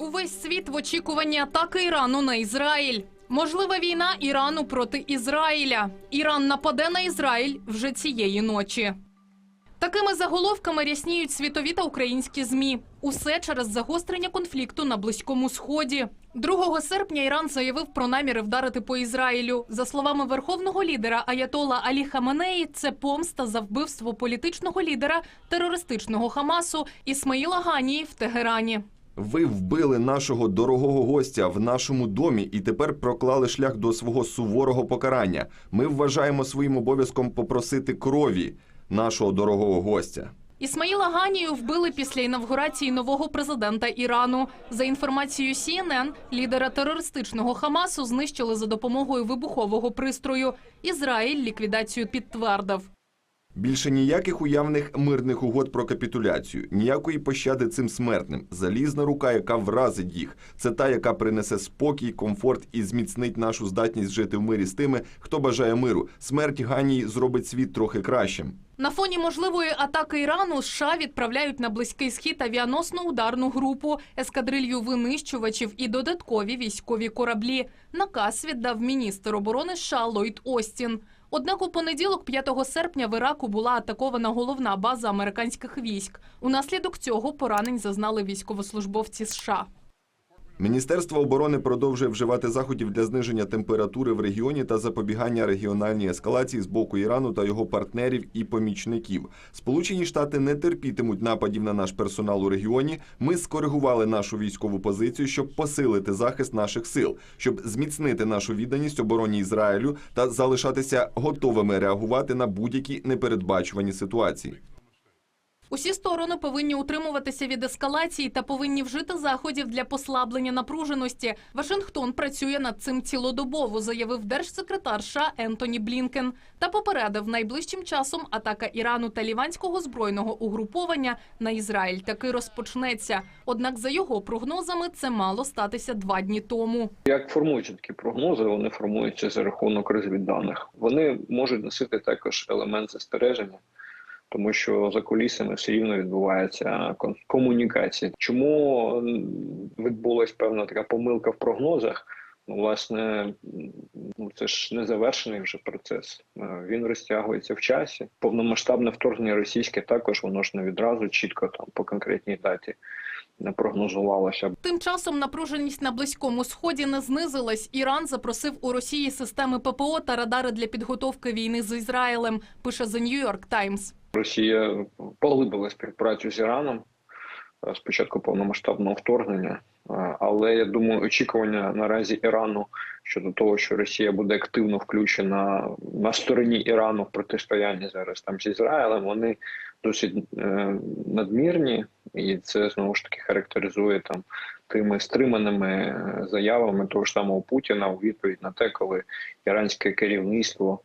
Увесь світ в очікуванні атаки Ірану на Ізраїль. Можлива війна Ірану проти Ізраїля. Іран нападе на Ізраїль вже цієї ночі. Такими заголовками рясніють світові та українські змі. Усе через загострення конфлікту на близькому сході. 2 серпня Іран заявив про наміри вдарити по Ізраїлю. За словами верховного лідера Аятола Алі Хаменеї, це помста за вбивство політичного лідера терористичного Хамасу Ісмаїла Ганії в Тегерані. Ви вбили нашого дорогого гостя в нашому домі і тепер проклали шлях до свого суворого покарання. Ми вважаємо своїм обов'язком попросити крові нашого дорогого гостя. Ісмаїла Ганію вбили після інавгурації нового президента Ірану. За інформацією CNN, лідера терористичного Хамасу знищили за допомогою вибухового пристрою. Ізраїль ліквідацію підтвердив. Більше ніяких уявних мирних угод про капітуляцію, ніякої пощади цим смертним. Залізна рука, яка вразить їх. Це та, яка принесе спокій, комфорт і зміцнить нашу здатність жити в мирі з тими, хто бажає миру. Смерть Ганії зробить світ трохи кращим. На фоні можливої атаки Ірану США відправляють на близький схід авіаносну ударну групу, ескадрилью винищувачів і додаткові військові кораблі. Наказ віддав міністр оборони США Ллойд Остін. Однак у понеділок, 5 серпня, в Іраку була атакована головна база американських військ. Унаслідок цього поранень зазнали військовослужбовці США. Міністерство оборони продовжує вживати заходів для зниження температури в регіоні та запобігання регіональній ескалації з боку Ірану та його партнерів і помічників. Сполучені Штати не терпітимуть нападів на наш персонал у регіоні. Ми скоригували нашу військову позицію, щоб посилити захист наших сил, щоб зміцнити нашу відданість обороні Ізраїлю та залишатися готовими реагувати на будь-які непередбачувані ситуації. Усі сторони повинні утримуватися від ескалації та повинні вжити заходів для послаблення напруженості. Вашингтон працює над цим цілодобово, заявив держсекретар США Ентоні Блінкен. Та попередив найближчим часом атака Ірану та ліванського збройного угруповання на Ізраїль таки розпочнеться. Однак, за його прогнозами, це мало статися два дні тому. Як формуються такі прогнози, вони формуються за рахунок розвідданих. Вони можуть носити також елемент застереження, тому що за кулісами все рівно відбувається комунікація. Чому відбулась певна така помилка в прогнозах? Ну, власне, ну це ж не завершений вже процес. Е, Він розтягується в часі. Повномасштабне вторгнення російське також воно ж не відразу чітко там по конкретній даті не прогнозувалося. Тим часом напруженість на близькому сході не знизилась. Іран запросив у Росії системи ППО та радари для підготовки війни з Ізраїлем. Пише The New York Times. Росія поглибила співпрацю з Іраном е, з початку повномасштабного вторгнення. Е, Але я думаю, очікування наразі Ірану щодо того, що Росія буде активно включена на стороні Ірану в протистоянні зараз там з Ізраїлем, вони досить е, надмірні, і це знову ж таки характеризує там тими стриманими заявами того ж самого Путіна у відповідь на те, коли іранське керівництво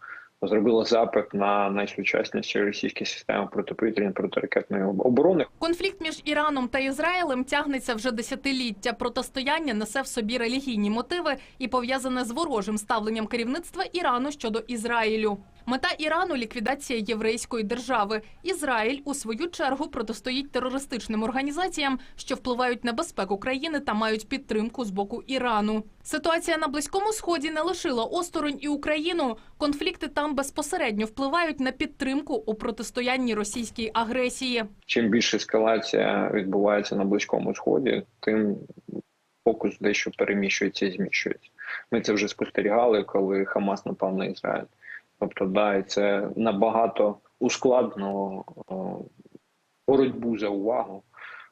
зробило запит на найсучасніші російські системи протиповітряної протиракетної оборони. Конфлікт між Іраном та Ізраїлем тягнеться вже десятиліття. Протистояння несе в собі релігійні мотиви і пов'язане з ворожим ставленням керівництва Ірану щодо Ізраїлю. Мета Ірану ліквідація єврейської держави. Ізраїль у свою чергу протистоїть терористичним організаціям, що впливають на безпеку країни та мають підтримку з боку Ірану. Ситуація на близькому сході не лишила осторонь і Україну. Конфлікти там безпосередньо впливають на підтримку у протистоянні російській агресії. Чим більше ескалація відбувається на близькому сході, тим фокус дещо переміщується і зміщується. Ми це вже спостерігали, коли Хамас напав на Ізраїль. Тобто, да, і це набагато ускладнило боротьбу за увагу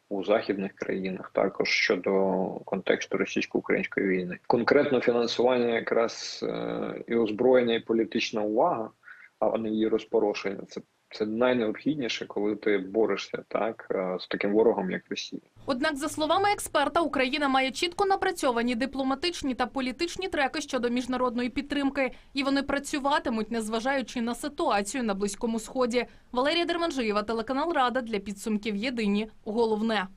у західних країнах, також щодо контексту російсько-української війни. Конкретно фінансування якраз е, і озброєння, і політична увага, а не її розпорошення. Це це найнеобхідніше, коли ти борешся так е, з таким ворогом, як Росія. Однак, за словами експерта, Україна має чітко напрацьовані дипломатичні та політичні треки щодо міжнародної підтримки, і вони працюватимуть, незважаючи на ситуацію на близькому сході. Валерія Дерманжиєва, телеканал Рада для підсумків Єдині. Головне.